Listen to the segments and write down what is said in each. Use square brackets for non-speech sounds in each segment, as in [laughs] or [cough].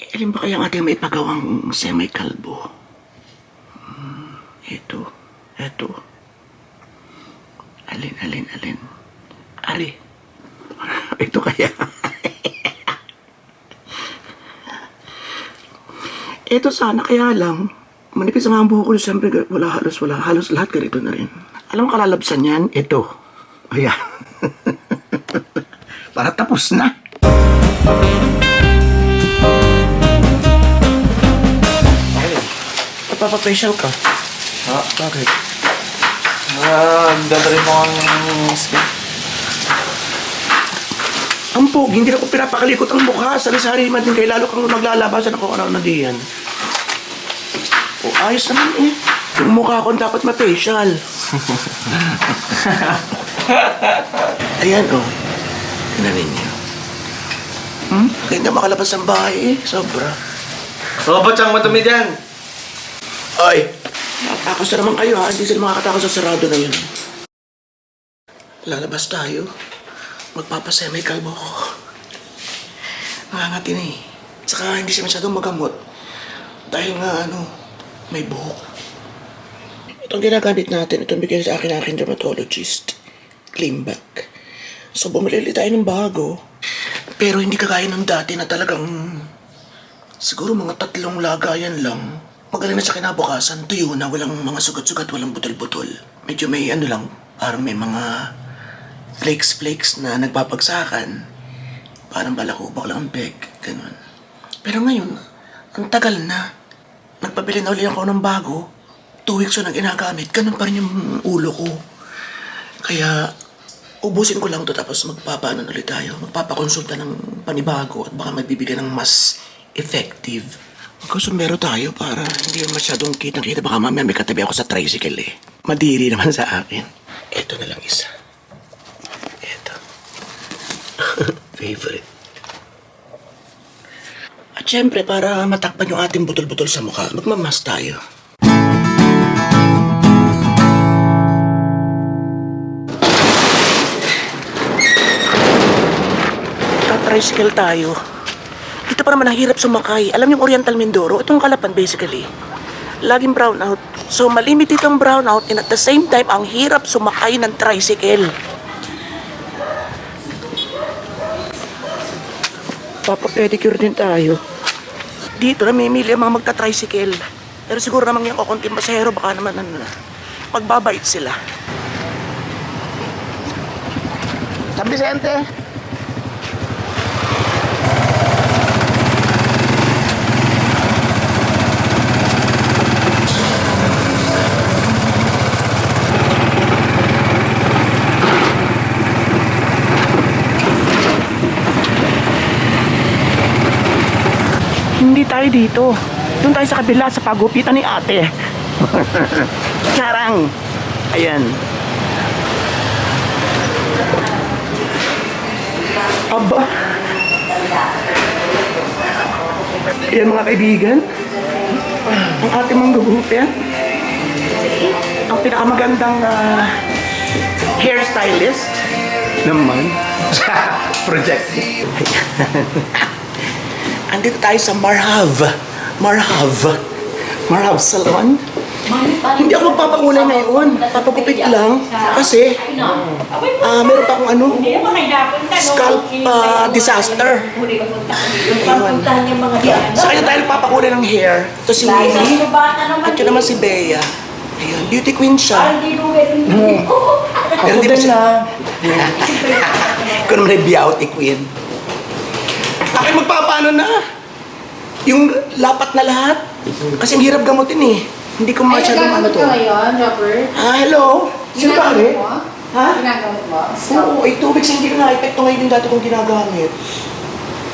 Alin ba kaya ang ating may pagawang semi-kalbo? Hmm, ito, ito. Alin, alin, alin. Ari. [laughs] ito kaya. [laughs] ito sana, kaya lang. Manipis ang buhok ko. Siyempre, wala halos, wala. Halos lahat ganito na rin. Alam mo kalalabsan yan? Ito. Ayan. [laughs] Para tapos na. Papapasyal ka. Ha? Bakit? Ah, dadalhin mo ang skin. Ang hindi na ko pinapakalikot ang mukha. Sari-sari man din kay lalo kang maglalabasan ako ano na diyan. O ayos naman eh. Yung mukha ko dapat ma-facial. [laughs] Ayan oh. Tingnan niyo. Hmm? Ganda makalabas ng bahay eh. Sobra. Oo, ba't siyang madumi dyan? Ay! Natakas na naman kayo ha. Hindi sila makakatakas sa sarado na yun. Lalabas tayo. Magpapasemi kalbo ko. Nangangati na eh. Saka hindi siya masyadong magamot. Dahil nga ano, may buhok. Itong ginagamit natin, itong bigyan sa akin ng aking dermatologist. Clean back. So bumili ulit tayo ng bago. Pero hindi kagaya ng dati na talagang Siguro mga tatlong lagayan lang. Magaling na sa kinabukasan, tuyo na, walang mga sugat-sugat, walang butol-butol. Medyo may ano lang, parang may mga flakes-flakes na nagpapagsakan. Parang balakubak lang ang peg, ganun. Pero ngayon, ang tagal na. Nagpabili na ulit ako ng bago. Two weeks ko nang ginagamit, ganun pa rin yung ulo ko. Kaya, ubusin ko lang to tapos magpapaanan ulit tayo. Magpapakonsulta ng panibago at baka magbibigyan ng mas effective. Magkusumero tayo para hindi masyadong kitang-kita. Baka mamaya may katabi ako sa tricycle eh. Madiri naman sa akin. Ito na lang isa. Ito. [laughs] Favorite. At syempre, para matakpan yung ating butol-butol sa mukha, magmamas tayo. Tatricycle tayo. Dito pa naman ang hirap sumakay. Alam yung Oriental Mindoro, itong kalapan basically. Laging brown out. So malimit itong brown out and at the same time, ang hirap sumakay ng tricycle. Papa-pedicure din tayo. Dito namimili ang mga magta-tricycle. Pero siguro naman yung kukunting pasahero, baka naman ano, magbabait sila. San Vicente! Hindi tayo dito. Doon tayo sa kabila sa pagupitan ni ate. [laughs] Charang. Ayan. Aba. Ayan mga kaibigan. Ang ating mga gugupit. Ang pinakamagandang ah, hairstylist. Naman. [laughs] Project. Andito tayo sa Marhav. Marhav. Marhav Salon. Hindi ako magpapakulay ngayon. Papagupit lang. Kasi, ah meron pa akong ano, scalp ah, disaster. Diyan. Sa kanya tayo nagpapakulay ng hair. Ito si Winnie. At yun naman si Bea. Ayun, beauty queen siya. Pero di ba siya? Ikaw [laughs] naman ay beauty queen. Akin magpapaano na. Yung lapat na lahat. Kasi ang hirap gamutin eh. Hindi ko masyadong ano to. ngayon, Robert? Ah, hello? Sino ba rin? Ha? Ginagamit mo? Oo, ay tubig hindi ko na-epekto ngayon yung dati kong ginagamit.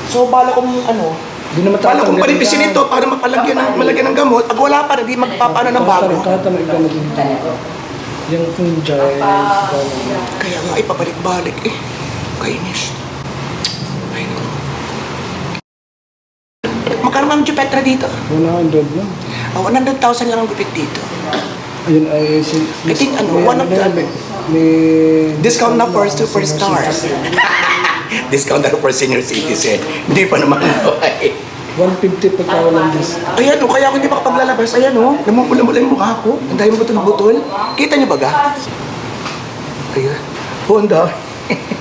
So, bala kong ano, Di naman bala kong panipisin ito para mapalagyan ng, malagyan ng gamot. Pag wala pa, hindi magpapano ng bago. Tatamig ka na din. Yung fungi. Kaya nga, ipabalik-balik eh. Kainis. Ay, no. Magkano ang Jupetra dito? 100 lang. Ah, 100,000 lang ang gupit dito. Ayun ay... Si, I think ano, one of the- May, may Discount na for superstars. [laughs] Discount na for senior citizen. Hindi pa naman. Ay. 150 pagka walang dis. Ayan o, kaya ako hindi makapaglalabas. Ayan o, namumula-mula yung mukha ko. Ang dahil mo butol-butol. Kita niyo ba ga? Ayan. Honda. [laughs]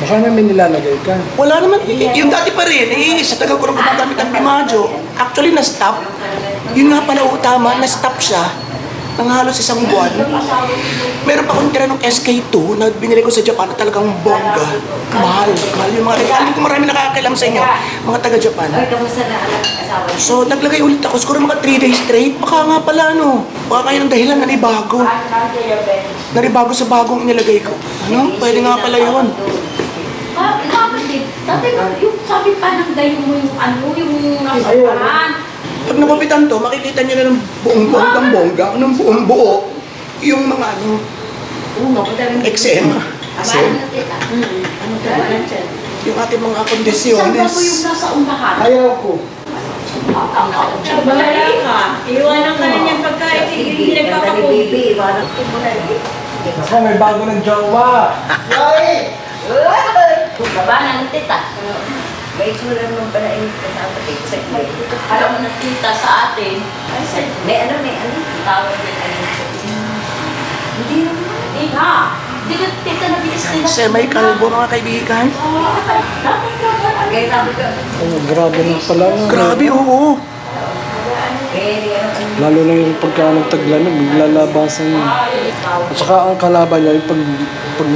Baka na may nilalagay ka. Wala naman. Y- yung dati pa rin, eh, sa tagal ko nang gumagamit ng Bimajo, actually na-stop. Yun nga pala, oo, tama, na-stop siya. Nang halos isang buwan. Meron pa akong tira ng SK2 na binili ko sa Japan na talagang bongga. Mahal. Mahal yung mga regalo. Ko marami nakakakilam sa inyo, mga taga-Japan. Ay, kamusta na anak asawa? So, naglagay ulit ako. Siguro mga 3 days straight. Baka nga pala, ano. Baka kayo ng dahilan na nibago. Naribago sa bagong inilagay ko. Ano? Pwede nga pala yun. Bakit? Bakit din? Dati yung sabi pa ng gayon mo yung ano, yung nasa paraan. Pag napapitan to, makikita nyo na ng buong bonggang bongga, ng buong buo, yung mga ano, Uno. Abalan na tita. Ano trabaho siya? Yung ating mga Saan ba po yung kondisyones. nasa unahan? Ayaw ko. Bahala ka. Iwanan ka na niyan pagkain. Hindi nagpapakuli. Bibi, iwanan ko mo na rin. Baka may bago ng jowa. Labanan na tita. May itsura naman pala yung kasama ko. Alam mo na tita sa atin. Ay, sa May ano, may ano. tawag din ano. Hindi naman. Eh ha, di ba tita nabilis din Kasi may kalbo mga kaibigan. Kaya sabi ko, Oh, grabe na pala. Grabe, oo. Lalo na yung pagka ng taglamig, maglalabasan yun. At saka ang kalaban niya, yung pag, pag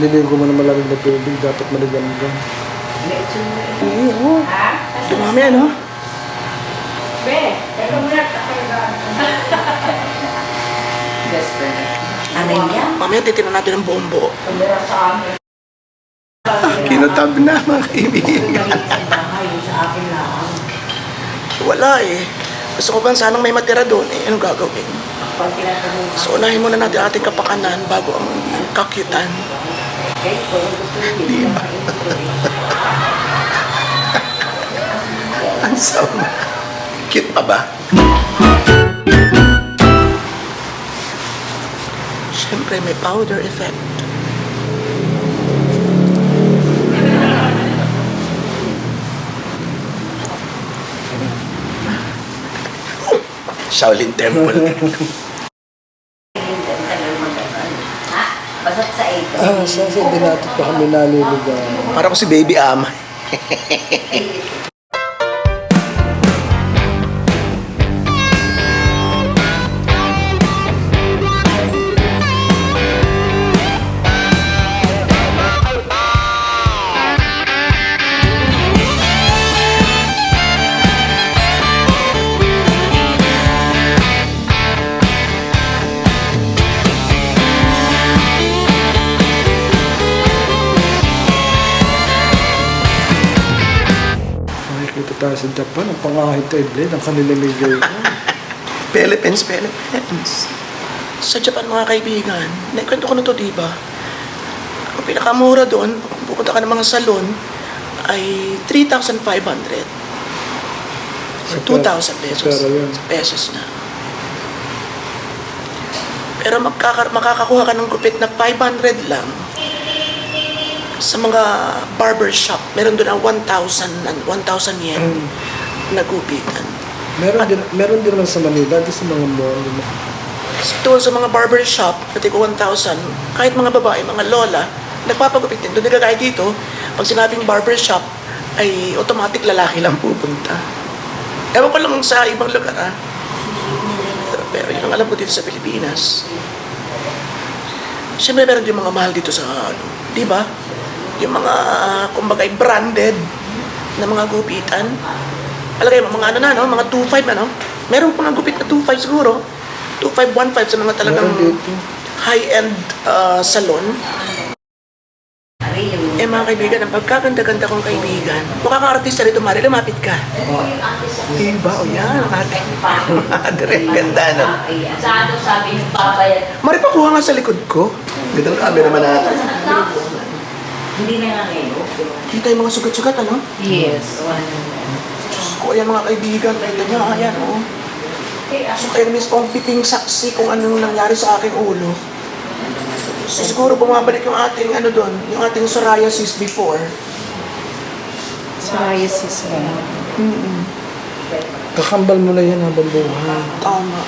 niligo mo na malamig na tubig, dapat maligamig ka. Itsura. Oo. Dumami, ano? Be, teka muna. Best friend. Ano niya? Mamaya titinan natin ang buong buo. Kamera sa amin. Kinatab na mga kaibigan. Maliit sa bahay, sa akin lang. Wala eh. Gusto ko ba sanang may matira doon eh. Anong gagawin? So, unahin muna natin ating kapakanan bago ang kakainin ko rin. Ang sama. Cute pa ba? Siyempre, may powder effect. Shaolin Temple. Ha? Basat sa ito. Ah, sa sa dinatot pa kami naliligaw. Para ko si Baby Am. [laughs] tayo sa Japan, ang pangahit kay Blade, ang kanilamigay ko. [laughs] Philippines, Philippines. Sa Japan mga kaibigan, naikwento ko na to, di ba? Ang pinakamura doon, kung pupunta ka ng mga salon, ay 3,500. Or Sa pera- 2,000 pesos. sa pera yun. Sa pesos na. Pero magkaka- makakakuha ka ng gupit na 500 lang sa mga barber shop. Meron doon ang 1,000 and 1,000 yen Mm. na gupitan. Meron din, meron din naman sa Manila, di sa mga mall. doon sa mga barber shop, pati ko 1,000, kahit mga babae, mga lola, nagpapagupit din. Doon nagkakaya dito, pag sinabing barber shop, ay automatic lalaki lang pupunta. Ewan ko lang sa ibang lugar, ah. Pero, pero yun ang alam ko dito sa Pilipinas. Siyempre, meron din mga mahal dito sa, ano, di ba? Yung mga, kumbaga, branded na mga gupitan. Alagay mo, mga ano na, no? Mga 2.5 ano? Meron mga gupit na 2.5 siguro. 2.5, 1.5 sa mga talagang high-end uh, salon. Eh mga kaibigan, ang pagkaganda-ganda kong kaibigan, mukha kang artista rito, Mari, lumapit ka. Diba? O yan, ang ating [laughs] madre. Ganda, no? Ayan. Sa sabi ng babayad. Mari, pakuha nga sa likod ko. Gandang camera man natin. Hindi na nga ngayon. Kita yung mga sugat-sugat, ano? Yes. Diyos ko, ayan mga kaibigan, nakita niyo, ayan, oh. So, kayo mismo ang piting saksi kung anong nangyari sa aking ulo. So, siguro bumabalik yung ating, ano doon, yung ating psoriasis before. Psoriasis ba? Kakambal mo na yan habang buhay. Tama.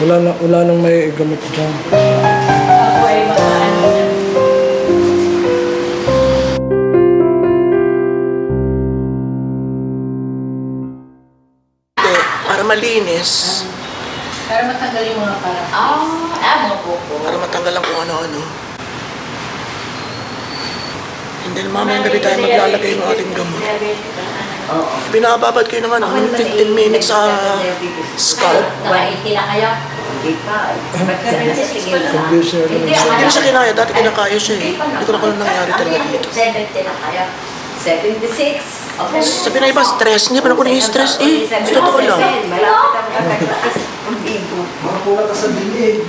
Wala, na, wala nang may gamot dyan. Ako ay mga malinis. Para matanggal yung mga parang. Ah, ah, mga buko. Para matanggal ang kung ano-ano. And then mamaya gabi tayo maglalagay ng ating gamot. Binababad kayo ng ano, ng 15 minutes sa scalp. Nakaiti na kayo? Hindi pa. Hindi, naman siya. Kinaya, dati kinakaya siya eh. Hindi ko na kung nangyari talaga dito. 70 na kayo. 76. Sabi na iba, stress. Hindi pa na ko stress eh. Sa totoo lang. Ka sa dilig.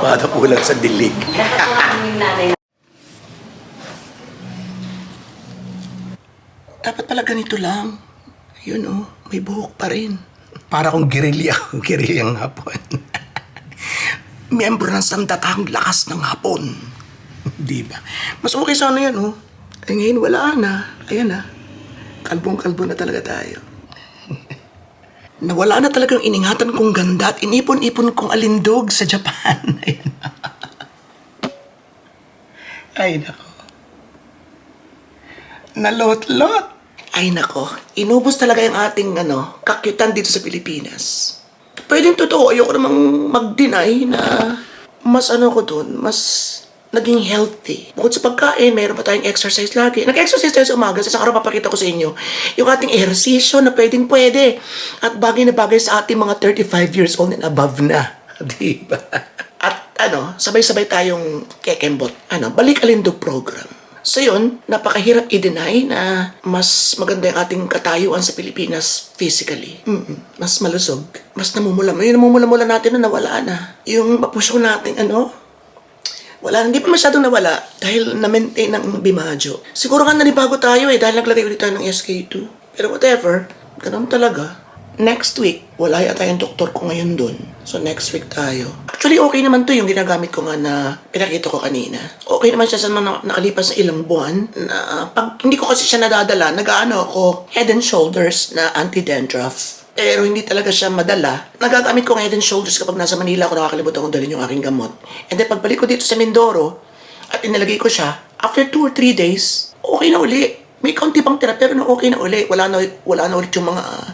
Bata pulang sa dilig. Dapat pala ganito lang. Yun oh, may buhok pa rin. Para kong gerilya, [laughs] gerilyang hapon. Miyembro ng sandatahang lakas ng hapon. Di ba? Mas okay sana yan oh. Ay ngayon wala na. Ayan na. Kalbong-kalbo na talaga tayo. [laughs] Nawala na talagang iningatan kong ganda at inipon-ipon kong alindog sa Japan. [laughs] Ayan. Ay, nako. Nalot-lot. Ay nako, inubos talaga yung ating ano, kakyutan dito sa Pilipinas. Pwedeng totoo, ayoko namang mag-deny na mas ano ko dun, mas naging healthy. Bukod sa pagkain, mayroon pa tayong exercise lagi. Nag-exercise tayo sa umaga, sa araw papakita ko sa inyo yung ating ehersisyo na pwedeng pwede. At bagay na bagay sa ating mga 35 years old and above na. [laughs] Di ba? At ano, sabay-sabay tayong kekembot. Ano, balik alindog program. So yun, napakahirap i-deny na mas maganda yung ating katayuan sa Pilipinas physically. Mm-mm, mas malusog. Mas namumula. Yung namumula-mula natin na nawala na. Yung mapusyo natin, ano, wala, hindi pa masyadong nawala dahil na-maintain ng bimadyo. Siguro nga nanibago tayo eh dahil naglagay ulit tayo ng SK2. Pero whatever, ganun talaga. Next week, wala yata yung doktor ko ngayon dun. So next week tayo. Actually, okay naman to yung ginagamit ko nga na pinakita ko kanina. Okay naman siya sa mga nakalipas na ilang buwan. Na pag hindi ko kasi siya nadadala, nag-ano ako head and shoulders na anti-dandruff. Pero hindi talaga siya madala. Nagagamit ko ng head and shoulders kapag nasa Manila ako nakakalimutan kong dalhin yung aking gamot. And then pagbalik ko dito sa Mindoro, at inalagay ko siya, after 2 or 3 days, okay na uli. May kaunti pang tira pero na okay na uli. Wala na, wala na ulit yung mga ah,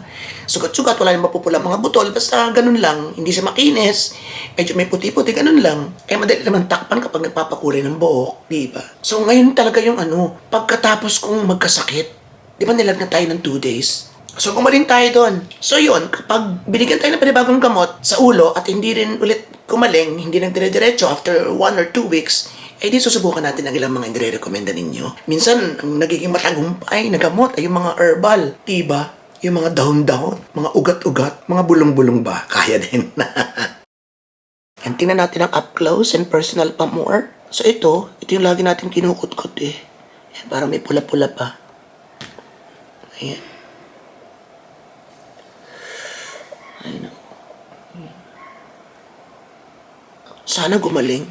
sugat-sugat, wala yung mapupula mga butol. Basta ganun lang. Hindi siya makinis. Medyo may puti-puti, ganun lang. Eh madali naman takpan kapag nagpapakulay ng buhok. Di ba? So ngayon talaga yung ano, pagkatapos kong magkasakit, di ba nilag na tayo ng 2 days? So, gumaling tayo doon. So, yun, kapag binigyan tayo ng panibagong gamot sa ulo at hindi rin ulit gumaling, hindi nang dire-diretso after one or two weeks, eh di susubukan natin ang ilang mga indire-recommenda ninyo. Minsan, ang nagiging matagumpay na gamot ay yung mga herbal, diba? Yung mga down-down, mga ugat-ugat, mga bulong-bulong ba? [laughs] Kaya din. [laughs] And tingnan natin ang up close and personal pa more. So ito, ito yung lagi natin kinukut-kut eh. Parang may pula-pula pa. Ayan. Ay, naku. Sana gumaling.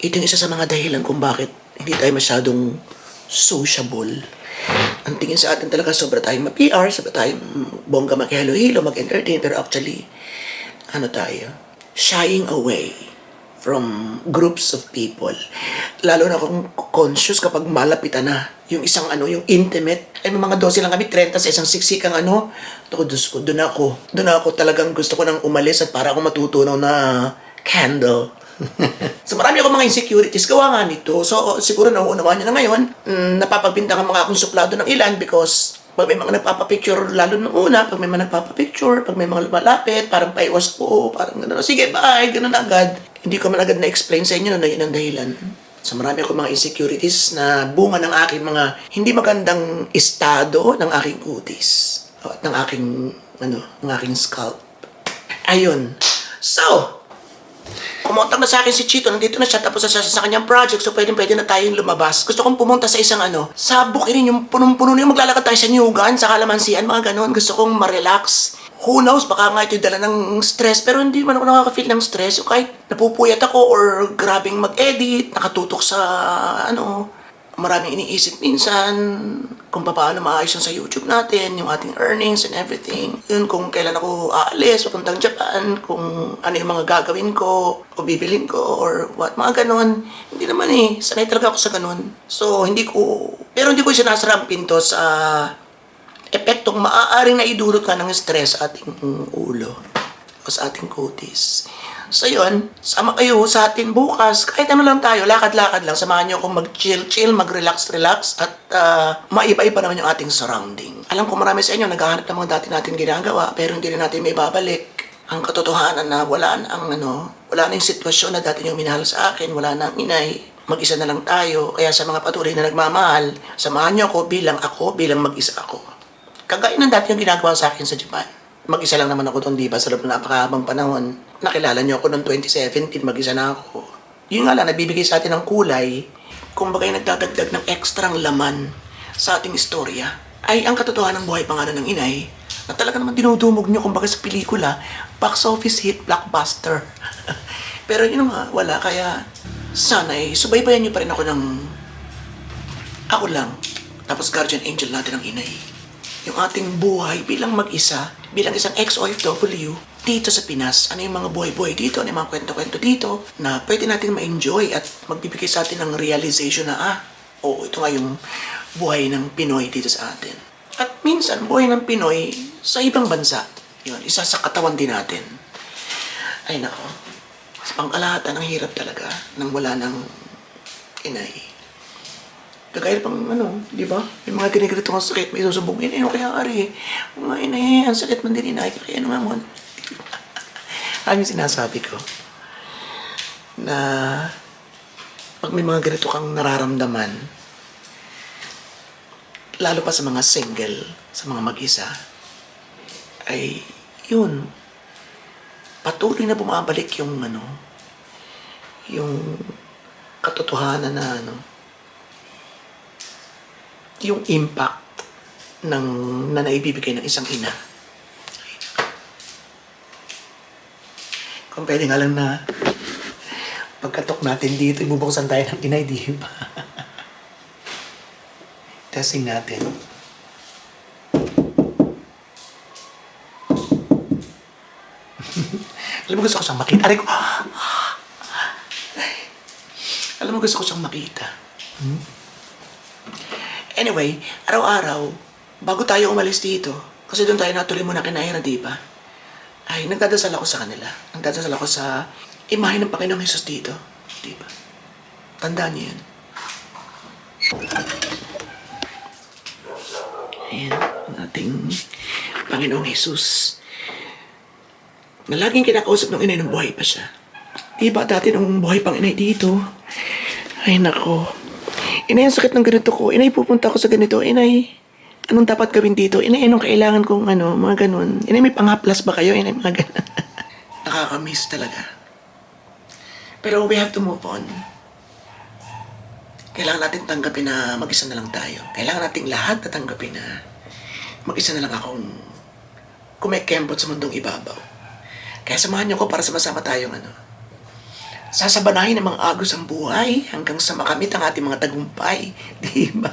Ito yung isa sa mga dahilan kung bakit hindi tayo masyadong sociable. Ang tingin sa atin talaga sobra tayong ma-PR, sobra tayong bongga makihalo-hilo, mag-entertain, pero actually, ano tayo? Shying away from groups of people. Lalo na kung conscious kapag malapitan na yung isang ano, yung intimate. Ay, mga 12 lang kami, 30 sa isang siksikang ano. Diyos ko, doon ako. Doon ako talagang gusto ko nang umalis at para ako matutunaw na candle. [laughs] so marami akong mga insecurities gawa nga nito. So siguro nauunawaan niyo na ngayon, mm, napapagpintakan mga akong suplado ng ilan because pag may mga nagpapapicture, lalo nung una, pag may mga nagpapapicture, pag may mga lumalapit, parang paiwas po, parang gano'n, sige, bye, gano'n agad. Hindi ko man agad na-explain sa inyo na yun ang dahilan. So marami akong mga insecurities na bunga ng aking mga hindi magandang estado ng aking kutis. At ng aking, ano, ng aking scalp. Ayun. So, Pumunta na sa akin si Chito, nandito na siya, tapos na siya sa kanyang project, so pwede pwede na tayong lumabas. Gusto kong pumunta sa isang ano, sa bukirin, yung punong-puno yung maglalakad tayo sa Nyugan, sa Kalamansian, mga ganon. Gusto kong ma-relax. Who knows, baka nga ito dala ng stress, pero hindi man ako nakaka-feel ng stress. O kahit napupuyat ako or grabing mag-edit, nakatutok sa, ano, maraming iniisip minsan kung paano maayos yun sa YouTube natin, yung ating earnings and everything. Yun kung kailan ako aalis, papuntang Japan, kung ano yung mga gagawin ko, o bibilin ko, or what, mga ganon. Hindi naman eh, sanay talaga ako sa ganon. So, hindi ko, pero hindi ko sinasarampin to sa epektong maaaring naidulot ka ng stress sa ating ulo o sa ating kutis. So yun, sama kayo sa atin bukas. Kahit ano lang tayo, lakad-lakad lang. Samahan nyo akong mag-chill-chill, mag-relax-relax at uh, maiba-iba naman yung ating surrounding. Alam ko marami sa inyo naghahanap ng mga dati natin ginagawa pero hindi rin natin may babalik. Ang katotohanan na wala na ang ano, wala na yung sitwasyon na dati yung minahal sa akin, wala na ang inay. Mag-isa na lang tayo. Kaya sa mga patuloy na nagmamahal, samahan nyo ako bilang ako, bilang mag-isa ako. Kagaya ng dati yung ginagawa sa akin sa Japan. Mag-isa lang naman ako doon, di ba? Sa loob ng napakahabang panahon. Nakilala niyo ako noong 2017, mag-isa na ako. Yun nga lang, nabibigay sa atin ng kulay. Kumbaga yung nagdadagdag ng ekstrang laman sa ating istorya. Ay ang katotohanan ng buhay pangalan ng inay na talaga naman dinudumog niyo kumbaga sa pelikula, box office hit, blockbuster. [laughs] Pero yun nga, wala. Kaya sana eh, subaybayan niyo pa rin ako ng ako lang. Tapos guardian angel natin ang inay yung ating buhay bilang mag-isa, bilang isang ex-OFW dito sa Pinas. Ano yung mga buhay-buhay dito, ano yung mga kwento-kwento dito na pwede natin ma-enjoy at magbibigay sa atin ng realization na, ah, oo, ito nga yung buhay ng Pinoy dito sa atin. At minsan, buhay ng Pinoy sa ibang bansa. Yun, isa sa katawan din natin. Ay nako, sa pangkalahatan, ang hirap talaga nang wala ng inay. Kagaya pang ano, di ba? May mga ginigrito kong sakit, may susubong, inay, ano kaya ari? Mga inay, ang sakit man din inay, kaya ano nga mo. [laughs] Yung sinasabi ko? Na pag may mga ganito kang nararamdaman, lalo pa sa mga single, sa mga mag-isa, ay yun, patuloy na bumabalik yung ano, yung katotohanan na ano, yung impact ng na naibibigay ng isang ina. Kung pwede nga lang na pagkatok natin dito, ibubuksan tayo ng inay, di ba? [laughs] Testing natin. [laughs] Alam mo, gusto ko siyang makita. Aray ko. [gasps] Alam mo, gusto ko siyang makita. Anyway, araw-araw, bago tayo umalis dito, kasi doon tayo natuloy muna kinaira, di ba? Ay, nagdadasal ako sa kanila. Nagdadasal ako sa imahe ng Panginoong Jesus dito. Di ba? Tandaan niyo yan. Ayan, ang ating Panginoong Jesus. Na laging kinakausap ng inay ng buhay pa siya. Di ba dati nung buhay pang inay dito? Ay, nako. Inay, ang sakit ng ganito ko. Inay, pupunta ako sa ganito. Inay, anong dapat gawin dito? Inay, anong kailangan kong ano, mga ganun. Inay, may pangaplas ba kayo? Inay, mga ganun. [laughs] Nakakamiss talaga. Pero we have to move on. Kailangan natin tanggapin na mag-isa na lang tayo. Kailangan nating lahat na tanggapin na mag-isa na lang akong kumekembot sa mundong ibabaw. Kaya samahan niyo ko para sama-sama tayong ano, sasabanahin ng mga agos ang buhay hanggang sa makamit ang ating mga tagumpay. Di ba?